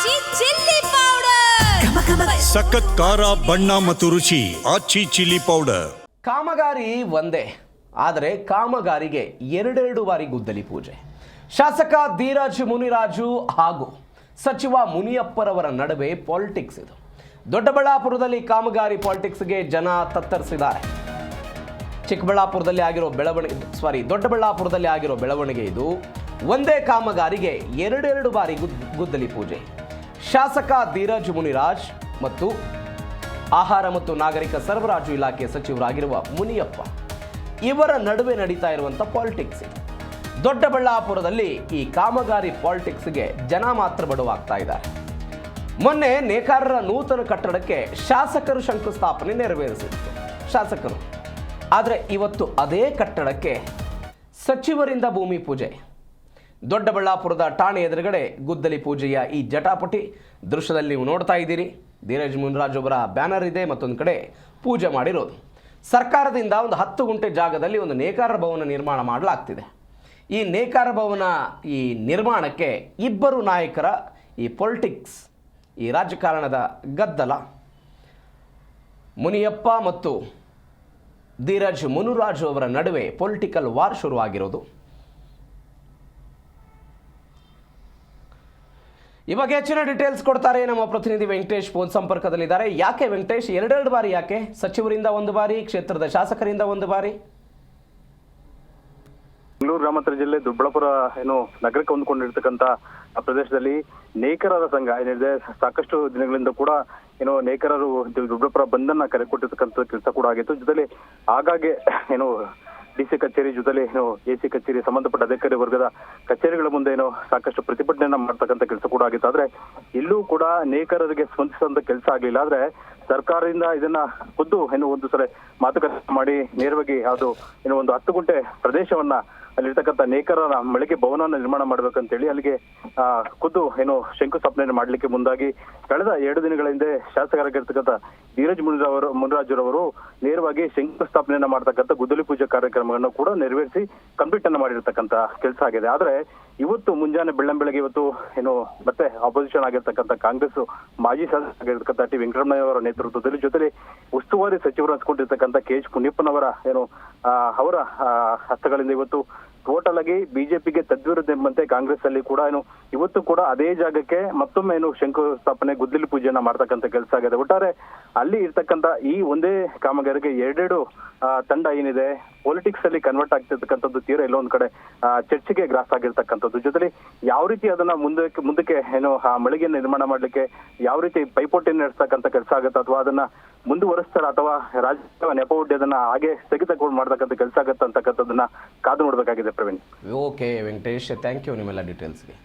ಆಚಿ chilli powder. ಸಖತ್ ಖಾರ ಬಣ್ಣ ಮತ್ತು ರುಚಿ ಆಚಿ ಚಿಲ್ಲಿ ಪೌಡರ್. ಕಾಮಗಾರಿ ಒಂದೇ ಆದರೆ ಕಾಮಗಾರಿಗೆ ಎರಡೆರಡು ಬಾರಿ ಗುದ್ದಲಿ ಪೂಜೆ. ಶಾಸಕ ಧೀರಜ್ ಮುನಿರಾಜು ಹಾಗೂ ಸಚಿವ ಮುನಿಯಪ್ಪರವರ ನಡುವೆ ಪಾಲಿಟಿಕ್ಸ್ ಇದು. ದೊಡ್ಡಬಳ್ಳಾಪುರದಲ್ಲಿ ಕಾಮಗಾರಿ ಪಾಲಿಟಿಕ್ಸ್ಗೆ ಜನ ತತ್ತರಿಸಿದ್ದಾರೆ. ಚಿಕ್ಕಬಳ್ಳಾಪುರದಲ್ಲಿ ಆಗಿರೋ ಬೆಳವಣಿಗೆ ಸಾರಿ ದೊಡ್ಡಬಳ್ಳಾಪುರದಲ್ಲಿ ಆಗಿರೋ ಬೆಳವಣಿಗೆ ಇದು. ಒಂದೇ ಕಾಮಗಾರಿಗೆ ಎರಡೆರಡು ಬಾರಿ ಗುದ್- ಗುದ್ದಲಿ ಪೂಜೆ. ಶಾಸಕ ಧೀರಜ್ ಮುನಿರಾಜ್ ಮತ್ತು ಆಹಾರ ಮತ್ತು ನಾಗರಿಕ ಸರಬರಾಜು ಇಲಾಖೆ ಸಚಿವರಾಗಿರುವ ಮುನಿಯಪ್ಪ. ಇವರ ನಡುವೆ ನಡೀತಾ ಇರುವಂಥ ಪಾಲಿಟಿಕ್ಸ್ ದೊಡ್ಡಬಳ್ಳಾಪುರದಲ್ಲಿ ಈ ಕಾಮಗಾರಿ ಪಾಲಿಟಿಕ್ಸ್ಗೆ ಜನ ಮಾತ್ರ ಬಡವಾಗ್ತಾ ಇದ್ದಾರೆ. ಮೊನ್ನೆ ನೇಕಾರರ ನೂತನ ಕಟ್ಟಡಕ್ಕೆ ಶಾಸಕರು ಶಂಕುಸ್ಥಾಪನೆ ನೆರವೇರಿಸಿದ್ರು ಶಾಸಕರು. ಆದರೆ ಇವತ್ತು ಅದೇ ಕಟ್ಟಡಕ್ಕೆ ಸಚಿವರಿಂದ ಭೂಮಿ ಪೂಜೆ. ದೊಡ್ಡಬಳ್ಳಾಪುರದ ಠಾಣೆ ಎದುರುಗಡೆ ಗುದ್ದಲಿ ಪೂಜೆಯ ಈ ಜಟಾಪಟಿ. ದೃಶ್ಯದಲ್ಲಿ ನೀವು ನೋಡ್ತಾ ಇದ್ದೀರಿ. ಧೀರಜ್ ಮುನ್ರಾಜ್ ಅವರ ಬ್ಯಾನರ್ ಇದೆ ಮತ್ತೊಂದು ಕಡೆ ಪೂಜೆ ಮಾಡಿರೋದು. ಸರ್ಕಾರದಿಂದ ಒಂದು ಹತ್ತು ಗುಂಟೆ ಜಾಗದಲ್ಲಿ ಒಂದು ನೇಕಾರ ಭವನ ನಿರ್ಮಾಣ ಮಾಡಲಾಗ್ತಿದೆ. ಈ ನೇಕಾರ ಭವನ ಈ ನಿರ್ಮಾಣಕ್ಕೆ ಇಬ್ಬರು ನಾಯಕರ ಈ ಪೊಲಿಟಿಕ್ಸ್, ಈ ರಾಜಕಾರಣದ ಗದ್ದಲ. ಮುನಿಯಪ್ಪ ಮತ್ತು ಧೀರಜ್ ಮುನುರಾಜು ಅವರ ನಡುವೆ ಪೊಲಿಟಿಕಲ್ ವಾರ್ ಶುರುವಾಗಿರೋದು. ಈ ಬಗ್ಗೆ ಹೆಚ್ಚಿನ ಡೀಟೇಲ್ಸ್ ಕೊಡ್ತಾರೆ ನಮ್ಮ ಪ್ರತಿನಿಧಿ ವೆಂಕಟೇಶ್ ಫೋನ್ ಸಂಪರ್ಕದಲ್ಲಿದ್ದಾರೆ. ಯಾಕೆ ವೆಂಕಟೇಶ್? ಎರಡೆರಡು ಬಾರಿ ಯಾಕೆ? ಸಚಿವರಿಂದ ಒಂದು ಬಾರಿ, ಕ್ಷೇತ್ರದ ಶಾಸಕರಿಂದ ಒಂದು ಬಾರಿ? ಬೆಂಗಳೂರು, ಗ್ರಾಮಾಂತರ ಜಿಲ್ಲೆ ದೊಡ್ಡಬಳ್ಳಾಪುರ ಏನು ನಗರಕ್ಕೆ ಹೊಂದ್ಕೊಂಡಿರ್ತಕ್ಕಂತ ಪ್ರದೇಶದಲ್ಲಿ ನೇಕರರ ಸಂಘ ಏನಿದೆ ಸಾಕಷ್ಟು ದಿನಗಳಿಂದ ಕೂಡ ಏನು ನೇಕರರು ದೊಡ್ಡಬಳ್ಳಾಪುರ ಬಂದನ್ನ ಕರೆ ಕೊಟ್ಟಿರ್ತಕ್ಕಂಥ ಕೆಲಸ ಕೂಡ ಆಗಿತ್ತು. ಜೊತೆಲಿ ಆಗಾಗ್ಗೆ ಏನು ಡಿ ಸಿ ಕಚೇರಿ ಜೊತೆಲಿ ಏನು ಎ ಸಿ ಕಚೇರಿ ಸಂಬಂಧಪಟ್ಟ ಅಧಿಕಾರಿ ವರ್ಗದ ಕಚೇರಿಗಳ ಮುಂದೆ ಏನು ಸಾಕಷ್ಟು ಪ್ರತಿಭಟನೆಯನ್ನ ಮಾಡ್ತಕ್ಕಂಥ ಕೆಲಸ ಕೂಡ ಆಗಿತ್ತು. ಆದ್ರೆ ಇಲ್ಲೂ ಕೂಡ ನೇಕಾರರಿಗೆ ಸ್ಪಂದಿಸಿದಂತ ಕೆಲಸ ಆಗ್ಲಿಲ್ಲ. ಆದ್ರೆ ಸರ್ಕಾರದಿಂದ ಇದನ್ನ ಖುದ್ದು ಏನು ಒಂದು ಸಲ ಮಾತುಕತೆ ಮಾಡಿ ನೇರವಾಗಿ ಅದು ಏನು ಒಂದು ಹತ್ತು ಗುಂಟೆ ಪ್ರದೇಶವನ್ನ ಅಲ್ಲಿರ್ತಕ್ಕಂಥ ನೇಕಾರರ ಮಳಿಗೆ ಭವನವನ್ನು ನಿರ್ಮಾಣ ಮಾಡ್ಬೇಕಂತೇಳಿ ಅಲ್ಲಿಗೆ ಖುದ್ದು ಏನು ಶಂಕುಸ್ಥಾಪನೆ ಮಾಡ್ಲಿಕ್ಕೆ ಮುಂದಾಗಿ ಕಳೆದ ಎರಡು ದಿನಗಳ ಹಿಂದೆ ಶಾಸಕರಾಗಿರ್ತಕ್ಕಂಥ ಧೀರಜ್ ಮುನಿರಾವ್ ಮುನಿರಾಜುರವರು ನೇರವಾಗಿ ಶಂಕುಸ್ಥಾಪನೆಯನ್ನ ಮಾಡ್ತಕ್ಕಂಥ ಗುದ್ದಲಿ ಪೂಜೆ ಕಾರ್ಯಕ್ರಮವನ್ನು ಕೂಡ ನೆರವೇರಿಸಿ ಕಂಪ್ಲೀಟ್ ಅನ್ನ ಮಾಡಿರ್ತಕ್ಕಂಥ ಕೆಲಸ ಆಗಿದೆ. ಆದ್ರೆ ಇವತ್ತು ಮುಂಜಾನೆ ಬೆಳ್ಳಂಬೆಳಗ್ಗೆ ಇವತ್ತು ಏನು ಮತ್ತೆ ಆಪೋಸಿಷನ್ ಆಗಿರ್ತಕ್ಕಂಥ ಕಾಂಗ್ರೆಸ್ ಮಾಜಿ ಶಾಸಕರಾಗಿರ್ತಕ್ಕಂಥ ಟಿ ವೆಂಕಟರಮಣಯ್ಯ ಅವರ ನೇತೃತ್ವದಲ್ಲಿ ಜೊತೆಲಿ ಉಸ್ತುವಾರಿ ಸಚಿವರು ಹಂಚ್ಕೊಂಡಿರ್ತಕ್ಕಂಥ ಕೆ ಎಚ್ ಕುನಿಯಪ್ಪನವರ ಏನು ಅವರ ಹಸ್ತಗಳಿಂದ ಇವತ್ತು ಟೋಟಲ್ ಆಗಿ ಬಿಜೆಪಿಗೆ ತದ್ವಿರುದ್ಧ ಎಂಬಂತೆ ಕಾಂಗ್ರೆಸ್ ಅಲ್ಲಿ ಕೂಡ ಏನು, ಇವತ್ತು ಕೂಡ ಅದೇ ಜಾಗಕ್ಕೆ ಮತ್ತೊಮ್ಮೆ ಏನು ಶಂಕುಸ್ಥಾಪನೆ, ಗುದ್ದಲಿ ಪೂಜೆಯನ್ನ ಮಾಡ್ತಕ್ಕಂಥ ಕೆಲಸ ಆಗಿದೆ. ಒಟ್ಟಾರೆ ಅಲ್ಲಿ ಇರ್ತಕ್ಕಂಥ ಈ ಒಂದೇ ಕಾಮಗಾರಿಗೆ ಎರಡೆರಡು ತಂಡ ಏನಿದೆ ಪೊಲಿಟಿಕ್ಸ್ ಅಲ್ಲಿ ಕನ್ವರ್ಟ್ ಆಗ್ತಿರ್ತಕ್ಕಂಥದ್ದು ತೀರಾ ಎಲ್ಲೊಂದ್ ಕಡೆ ಚರ್ಚೆಗೆ ಗ್ರಾಸ್ ಆಗಿರ್ತಕ್ಕಂಥದ್ದು. ಜೊತೆಲಿ ಯಾವ ರೀತಿ ಅದನ್ನ ಮುಂದಕ್ಕೆ ಮುಂದಕ್ಕೆ ಏನು, ಆ ಮಳಿಗೆಯನ್ನು ನಿರ್ಮಾಣ ಮಾಡ್ಲಿಕ್ಕೆ ಯಾವ ರೀತಿ ಪೈಪೋಟಿ ನಡೆಸ್ತಕ್ಕಂಥ ಕೆಲಸ ಆಗುತ್ತೆ ಅಥವಾ ಅದನ್ನ ಮುಂದುವರಿಸ್ತಾರ ಅಥವಾ ರಾಜಕೀಯ ನೆಪವೊಡ್ಡಿ ಅದನ್ನ ಹಾಗೆ ಸ್ಥಗಿತಗೊಂಡು ಮಾಡ್ತಕ್ಕಂಥ ಕೆಲಸ ಆಗತ್ತೆ ಕಾದು ನೋಡ್ಬೇಕಾಗಿದೆ Praveen. Okay Venkatesh thank you ನಿಮ್ಮೆಲ್ಲ ಡೀಟೇಲ್ಸ್ಗೆ